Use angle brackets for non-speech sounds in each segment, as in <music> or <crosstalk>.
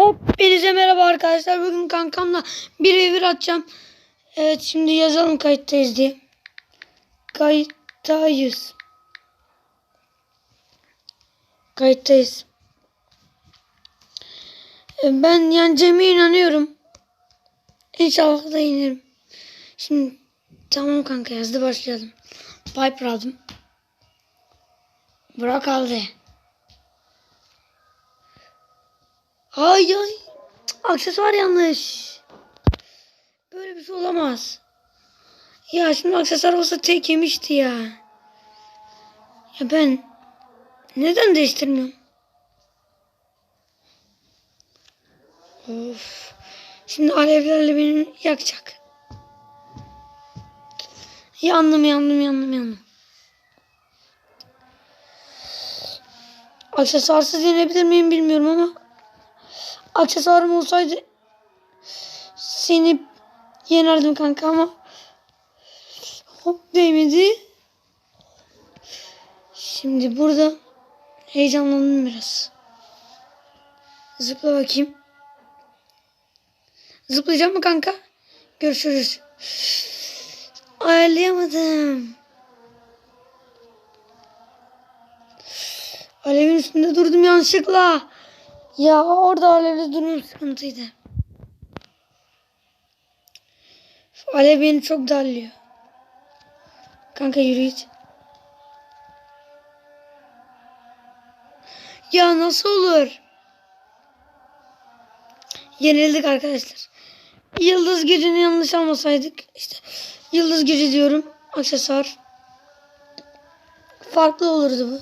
Hepinize merhaba arkadaşlar. Bugün kankamla bir ve bir atacağım. Evet şimdi yazalım kayıttayız diye. Kayıttayız. Kayıttayız. E, Ben yeneceğime inanıyorum. İnşallah da yenerim. Şimdi tamam kanka yazdı başlayalım. Piper aldım. Burak aldı. Ay ay. Aksesuar yanlış. Böyle bir şey olamaz. Ya şimdi aksesuar olsa tek yemişti ya. Ya ben neden değiştirmiyorum? Of. Şimdi alevlerle beni yakacak. Yandım yandım yandım yandım. Aksesuarsız yenebilir miyim bilmiyorum ama aksesuarım olsaydı seni yenerdim kanka ama hop değmedi. Şimdi burada heyecanlandım biraz. Zıpla bakayım. Zıplayacak mı kanka? Görüşürüz. Ayarlayamadım. Alevin üstünde durdum yanlışlıkla. Ya orada alevli durum sıkıntıydı. Şu alev beni çok darlıyor. Kanka yürü git. Ya nasıl olur? Yenildik arkadaşlar. Yıldız gücünü yanlış almasaydık. işte yıldız gücü diyorum. Aksesuar. Farklı olurdu bu.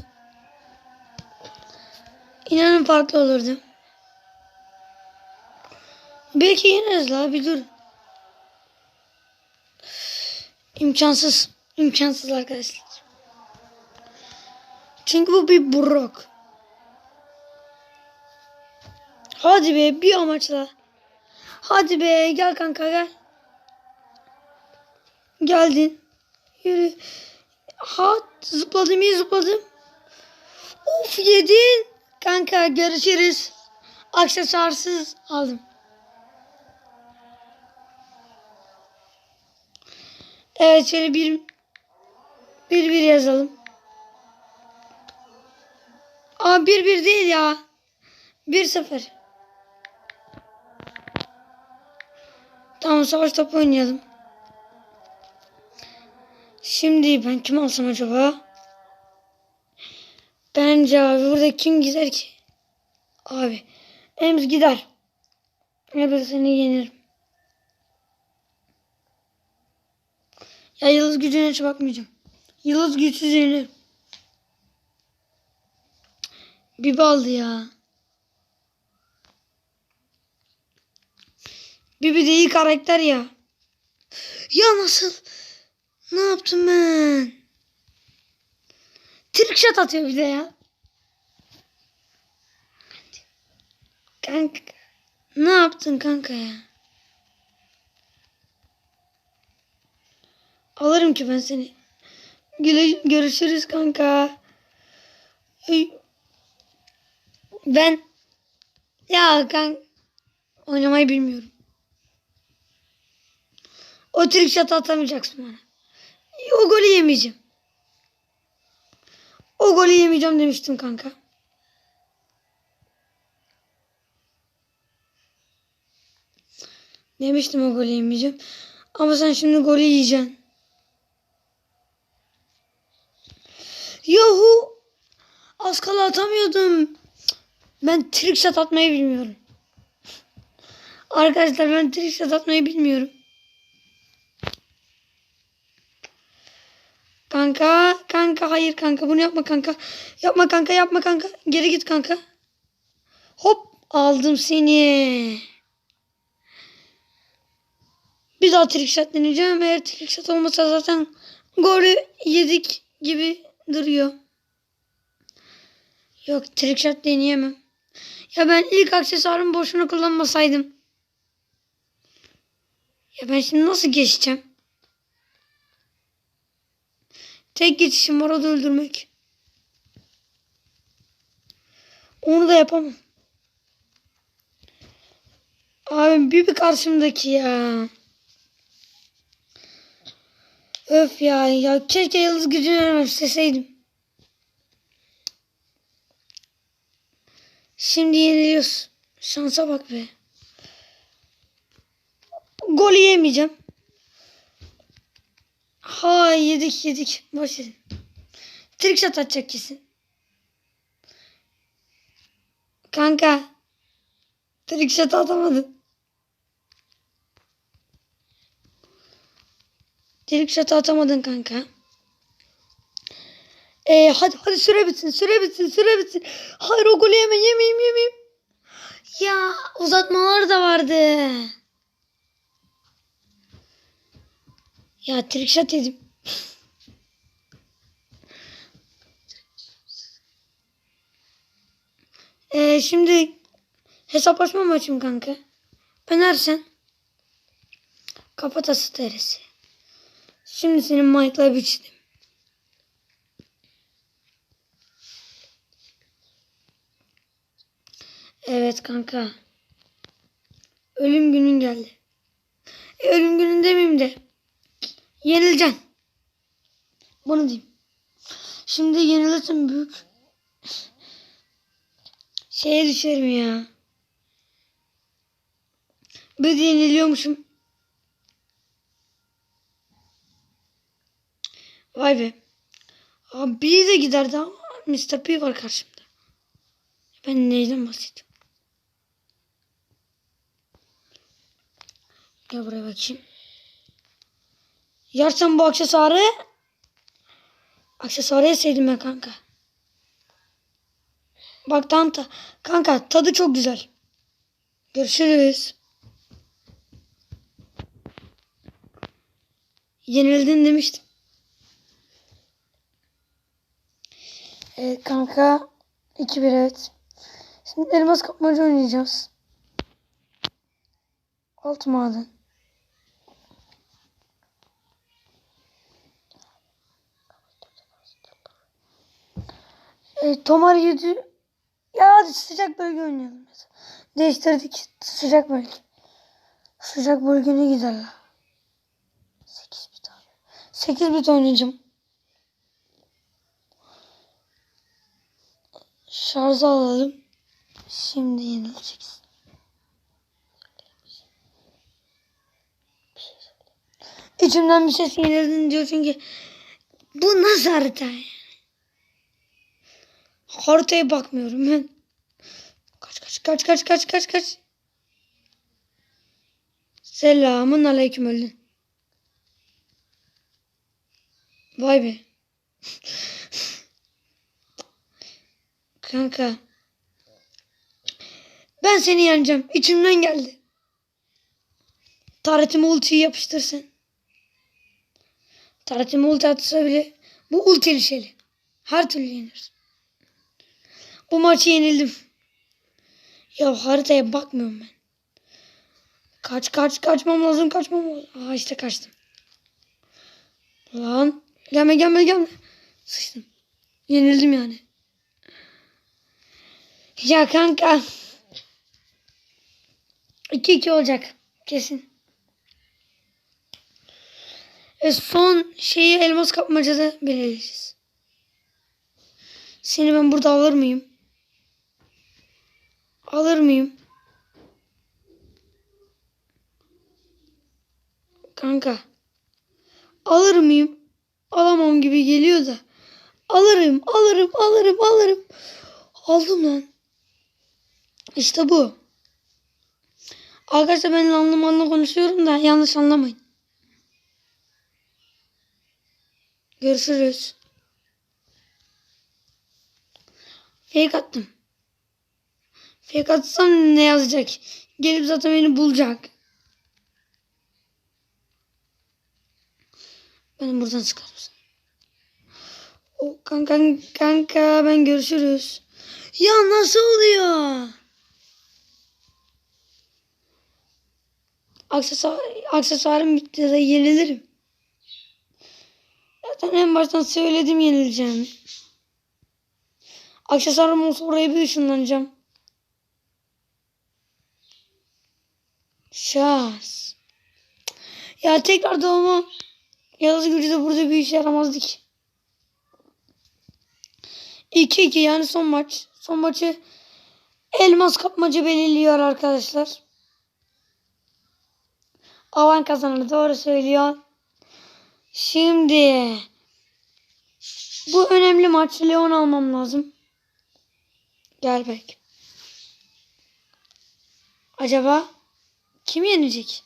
İnanın farklı olurdu. Belki yeneriz la bir dur. İmkansız. İmkansız arkadaşlar. Çünkü bu bir buruk. Hadi be bir amaçla. Hadi be gel kanka gel. Geldin. Yürü. Ha zıpladım iyi zıpladım. Of yedin. Kanka görüşürüz. Aksesuarsız aldım. Evet şöyle bir bir bir yazalım. Aa bir bir değil ya. Bir sıfır. Tamam savaş topu oynayalım. Şimdi ben kim alsam acaba? Bence abi burada kim gider ki? Abi Ems gider. Ya seni yenirim. Ya yıldız gücüne hiç bakmayacağım. Yıldız güçsüz yenirim. Bibi aldı ya. Bibi de iyi karakter ya. Ya nasıl? Ne yaptım ben? Trickshot atıyor bir de ya. Kanka. Ne yaptın kanka ya? Alırım ki ben seni. Güle görüşürüz kanka. Ben ya kanka oynamayı bilmiyorum. O trickshot atamayacaksın bana. O golü yemeyeceğim. O golü yemeyeceğim demiştim kanka. Demiştim o golü yemeyeceğim. Ama sen şimdi golü yiyeceksin. Kala atamıyordum. Ben trickshot atmayı bilmiyorum. Arkadaşlar ben trickshot atmayı bilmiyorum. Kanka, kanka hayır kanka bunu yapma kanka. Yapma kanka, yapma kanka. Geri git kanka. Hop aldım seni. Bir daha trickshot deneyeceğim. Eğer trickshot olmasa zaten golü yedik gibi duruyor. Yok trickshot deneyemem. Ya ben ilk aksesuarımı boşuna kullanmasaydım. Ya ben şimdi nasıl geçeceğim? Tek geçişim var o da öldürmek. Onu da yapamam. Abi bir bir karşımdaki ya. Öf ya. Ya keşke yıldız gücünü önemseseydim. Şimdi yeniliyoruz. Şansa bak be. Gol yemeyeceğim. Ha yedik yedik. Boş verin. Trick shot atacak kesin. Kanka. Trick shot atamadın. Trick shot atamadın kanka. Ee, hadi hadi süre bitsin süre bitsin süre bitsin. Hayır o golü yeme yemeyeyim yemeyeyim. Ya uzatmalar da vardı. Ya trick shot yedim. <laughs> Ee, şimdi hesaplaşma maçım kanka. Önersen. Kafatası teresi. Şimdi senin Mike'la biçtim. Evet kanka. Ölüm günün geldi. E, ölüm günün demeyeyim de. Yenileceksin. Bunu diyeyim. Şimdi yenilirsin büyük. Şeye düşerim ya. Bir yeniliyormuşum. Vay be. Abi de giderdi ama Mr. P var karşımda. Ben neyden bahsediyorum? Gel buraya bakayım. Yersen bu aksesuarı aksesuarı yeseydim ben kanka. Bak Tanta. Kanka tadı çok güzel. Görüşürüz. Yenildin demiştim. Evet kanka. 2-1 evet. Şimdi elmas kapmaca oynayacağız. Alt maden. E, Tomar yedi. Ya hadi sıcak bölge oynayalım. Mesela. Değiştirdik. Sıcak bölge. Sıcak bölgene giderler. 8 bit abi. 8 bit oynayacağım. Şarjı alalım. Şimdi yenileceksin. İçimden bir ses yenildin diyor çünkü bu nasıl harita? Haritaya bakmıyorum ben. Kaç kaç kaç kaç kaç kaç kaç. Selamun aleyküm öldün. Vay be. <laughs> Kanka. Ben seni yeneceğim. İçimden geldi. Taretime ultiyi yapıştırsın. Taretime ulti atsa bile bu ultili şeyli. Her türlü yenir. Bu maçı yenildim. Ya haritaya bakmıyorum ben. Kaç kaç kaçmam lazım kaçmam lazım. Aa işte kaçtım. Lan gelme gelme gelme. Sıçtım. Yenildim yani. Ya kanka. 2-2 olacak. Kesin. E son şeyi elmas kapmacada belirleyeceğiz. Seni ben burada alır mıyım? Alır mıyım? Kanka. Alır mıyım? Alamam gibi geliyor da. Alırım, alırım, alırım, alırım. Aldım lan. İşte bu. Arkadaşlar ben anlamanla konuşuyorum da yanlış anlamayın. Görüşürüz. Fake attım. Fake atsam ne yazacak? Gelip zaten beni bulacak. Beni buradan çıkar mısın? O kanka kanka ben görüşürüz. Ya nasıl oluyor? Aksesuar, aksesuarım bitti de yenilirim. Zaten en baştan söyledim yenileceğimi. Aksesuarım olsa oraya bir ışınlanacağım. Şans. Ya tekrar doğma. Yıldız gücü de burada bir işe yaramazdı ki. 2-2 yani son maç. Son maçı elmas kapmaca belirliyor arkadaşlar. Avan kazanır doğru söylüyor. Şimdi bu önemli maç. Leon almam lazım. Gel belki. Acaba kim yenecek?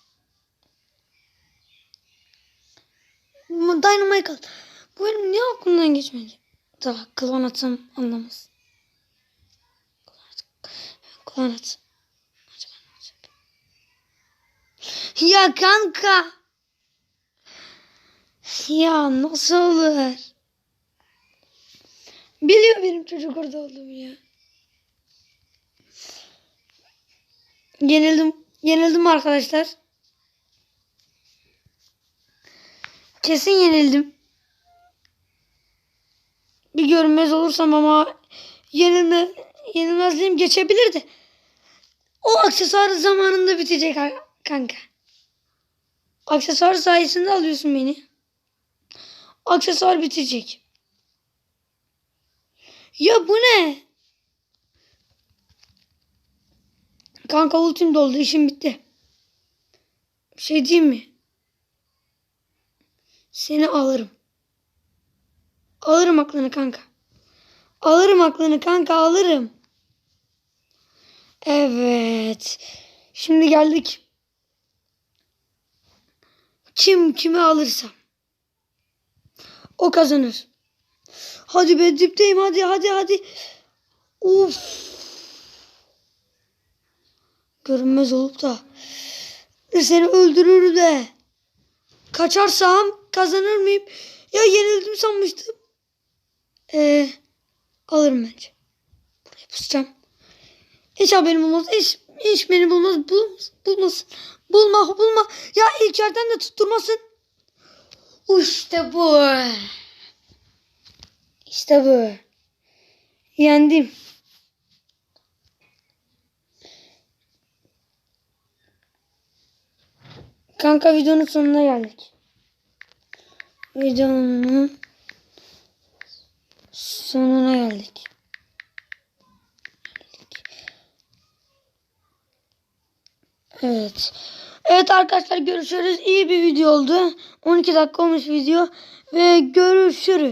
Bu Dynamite al. Bu benim niye aklımdan geçmedi? Tamam klon atsam anlamaz. Klon at. Ya kanka. Ya nasıl olur? Biliyor benim çocuk orada olduğumu ya. Yenildim. Yenildim arkadaşlar. Kesin yenildim. Bir görünmez olursam ama yenilme, yenilmezliğim geçebilirdi. O aksesuar zamanında bitecek kanka. Aksesuar sayesinde alıyorsun beni. Aksesuar bitecek. Ya bu ne? Kanka ultim doldu. işim bitti. Bir şey diyeyim mi? Seni alırım. Alırım aklını kanka. Alırım aklını kanka alırım. Evet. Şimdi geldik. Kim kimi alırsa. O kazanır. Hadi be dipteyim hadi hadi hadi. Uf. Görünmez olup da seni öldürür de. Kaçarsam kazanır mıyım? Ya yenildim sanmıştım. Ee, alırım bence. Buraya pusacağım. Hiç haberim olmaz. Hiç, hiç beni bulmaz. Bulmaz. Bulmasın. Bulma bulma. Ya ilk yerden de tutturmasın. İşte bu. İşte bu. Yendim. Kanka videonun sonuna geldik. Videonun sonuna geldik. Evet. Evet arkadaşlar görüşürüz. İyi bir video oldu. 12 dakika olmuş video. Ve görüşürüz.